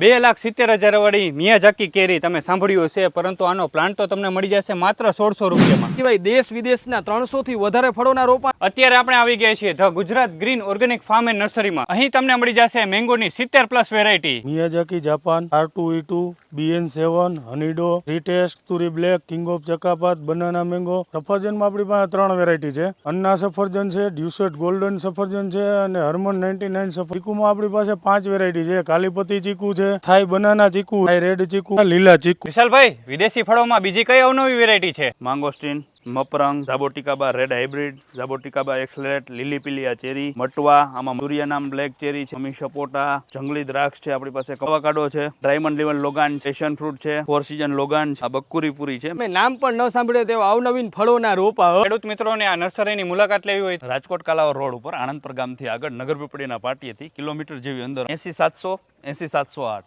બે લાખ સિત્તેર હજાર વાળી મિયાઝાકી કેરી તમે સાંભળ્યું હશે પરંતુ આનો પ્લાન્ટ તો તમને મળી જશે માત્ર સોળસો રૂપિયામાં. સિવાય દેશ વિદેશના ત્રણસો થી વધારે ફળોના રોપા અત્યારે આપણે આવી ગયા છીએ the Gujarat green organic farm and નર્સરીમાં અહીં તમને મળી જશે મેંગોની સિત્તેર plus variety. Miyazaki Japan R two E two BN seven honeydew retest તુરી બ્લેક કિંગ ઓફ ચકાપાત બનાના મેંગો. સફરજનમાં આપણી પાસે ત્રણ વેરાયટી છે. અન્ના સફરજન છે ડ્યુસેટ ગોલ્ડન સફરજન છે અને હર્મન નાઇન્ટી નાઇન સફર ચીકુમાં આપણી પાસે પાંચ વેરાયટી છે. કાલીપતિ ચીકુ છે થાઈ બનાના ચીકુ થાય રેડ ચીકુ લીલા ચીકુ. વિશાલભાઈ વિદેશી ફળોમાં બીજી કઈ અવનવી વેરાયટી છે? માંગોસ્ટીન મપરંગ ઝાબોટિકાબા રેડ હાઇબ્રિડ ઝાબોટિકાબા એક્સલેટ લીલી પીલિયા ચેરી મટવા આમાં સૂર્યનામ બ્લેક ચેરી છે અમી સપોટા જંગલી દ્રાક્ષ છે આપણી પાસે કવાકાડો છે diamond level longan passion fruit છે ફોર સીઝન લોગાન આ બકુરી પૂરી છે. મેં નામ પણ ન સાંભળ્યો તેવા અવનવીન ફળોના રોપા ખેડૂત મિત્રોને આ નર્સરીની મુલાકાત લેવી હોય રાજકોટ કાલાવર રોડ ઉપર આણંદપર ગામથી આગળ નગરપીપળીના પાટીએથી કિલોમીટર જેવી અંદર એસી સાતસો એસી સાતસો આઠ.